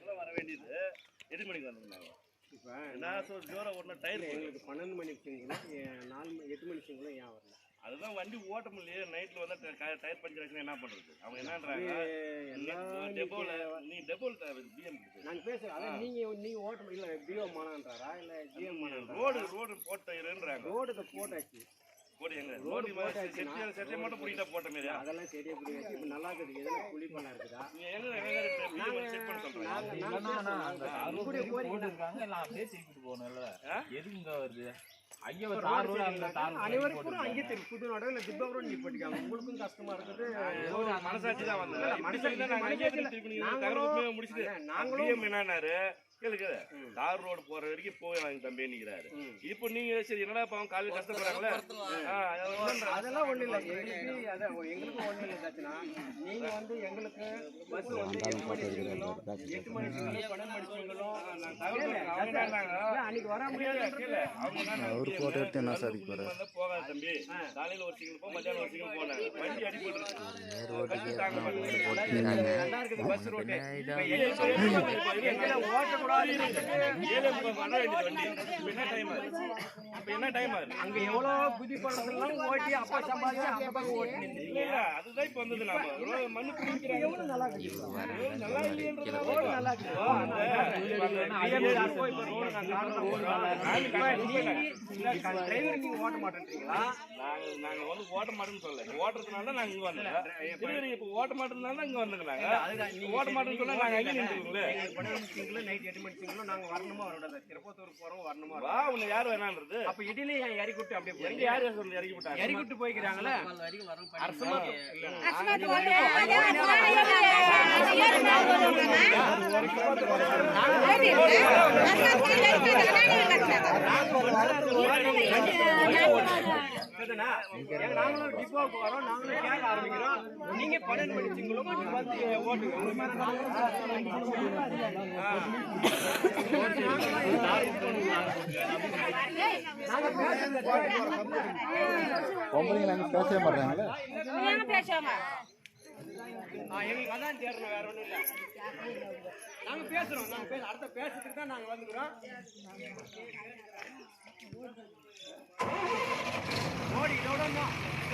நேரத்தில் வர வேண்டியது எட்டு மணிக்கு வந்துருந்தாங்க. சொல் ஜோரம் ஓட்டினா டயர் எங்களுக்கு பன்னெண்டு மணி சிங்களும் நாலு மணி எட்டு மணி சிங்களும் ஏன் வரல? அதுதான் வண்டி ஓட்ட முடியலையே நைட்டில் வந்து டயர் பஞ்சர் ஆச்சுன்னா என்ன பண்ணுறது அவங்க என்னன்றாங்க? டெப்போவில் நீ டெப்போவில் பிஎம் நாங்கள் பேசுகிறோம் அதான் நீங்கள் நீங்கள் ஓட்ட இல்லை பிஓ மானான்றாரா? இல்லை ஜிஎம் மானான்றா ரோடு ரோடு போட்டேன்றாங்க ரோடு போட்டாச்சு. ரோடு எங்க ரோடு போட்டாச்சுன்னா- செட்டியை மட்டும் பிடிக்கிட்டா போட்ட மாதிரியா? அதெல்லாம் சரியா புரியாது இப்போ நல்லா இருக்குது எதனா குழி பண்ண இருக்குதா? எங்க அனைவருக்கும். அங்கே தெரியும் புது நடம் இல்லை திப்பபுரம் நிப்பட்டிக்காங்க உங்களுக்கும் கஷ்டமா இருக்குது. மனசாட்சி தான் இப்படி மனசாட்சி நீங்க நாங்களும் முடிச்சுட்டு நாங்களும் என்னன்னாரு தார் ரோடு போற வரைக்கும் போய் வாங்க தம்பி நிக்கிறாரு. இப்போ நீங்க சரி என்னடா பாவம் காலையில் கஷ்டப்படுறாங்களே? அதெல்லாம் ஒண்ணும் இல்லை. எங்களுக்கு அதான் எங்களுக்கும் ஒண்ணும் இல்லை தாச்சுனா நீங்க வந்து எங்களுக்கு பஸ் வந்து எட்டு மணி எட்டு மணி பன்னெண்டு மணி அன்னைக்கு வர முடியாது ஒரு photo எடுத்து என்ன சாதிக்க வந்தா போகாத தம்பி. காலையில ஒரு சிங்கிள் போ மத்தியானம் ஒரு சிங்கிள் போனேன் வண்டி அடிபட்டு பஸ் ரோட்டு. என்ன டைம் ஆகுது என்ன டைம் அங்க எவ்வளவு குதி பணத்தெல்லாம் ஓட்டி அப்பா சம்பாதிச்சு அந்த பக்கம் ஓட்டி அதுதான் இப்ப வந்தது நாம மண்ணு பிடிக்கிறாங்க நல்லா நல்லா ரோடு நல்லா டிரைவர் நீங்க ஓட்ட மாட்டேன்றீங்களா நாங்க நாங்க வந்து ஓட்ட மாட்டேன்னு சொல்லல ஓட்டுறதுனால நாங்க இங்க வந்தோம் இப்ப ஓட்ட மாட்டேன்றதுனால இங்க வந்துங்க ஓட்ட மாட்டேன்னு சொன்னா நாங்க அங்கே நின்றுங்களே நைட் நாங்க வரணுமா வரக்கூடாது திருப்பத்தூர் போறோம் வரணுமா? வா உன்னை யார் வேணான்றது அப்ப இடியில ஏன் இறக்கி விட்டு அப்படியே எங்க போறீங்க யார் சொல்லி இறக்கி விட்டாங்க இறக்கி விட்டு போய்க்கிறாங்களே அரசமா சரிதானா? நாங்களும் டிப்போக்கு வரோம் நாங்களும் கேட்க ஆரம்பிக்கிறோம் நீங்க பன்னெண்டு மணி சிங்களும் வந்து ஓட்டுங்க நாங்களும் நாங்க பொம்பளைங்க நாங்கள் பேசவே மாட்டாங்களே எங்களுக்கு அதான் தேடணும் வேற நாங்க பேசுறோம். நாங்க பேச அடுத்த பேசுறதுக்கு தான் நாங்க வந்துக்கிறோம்.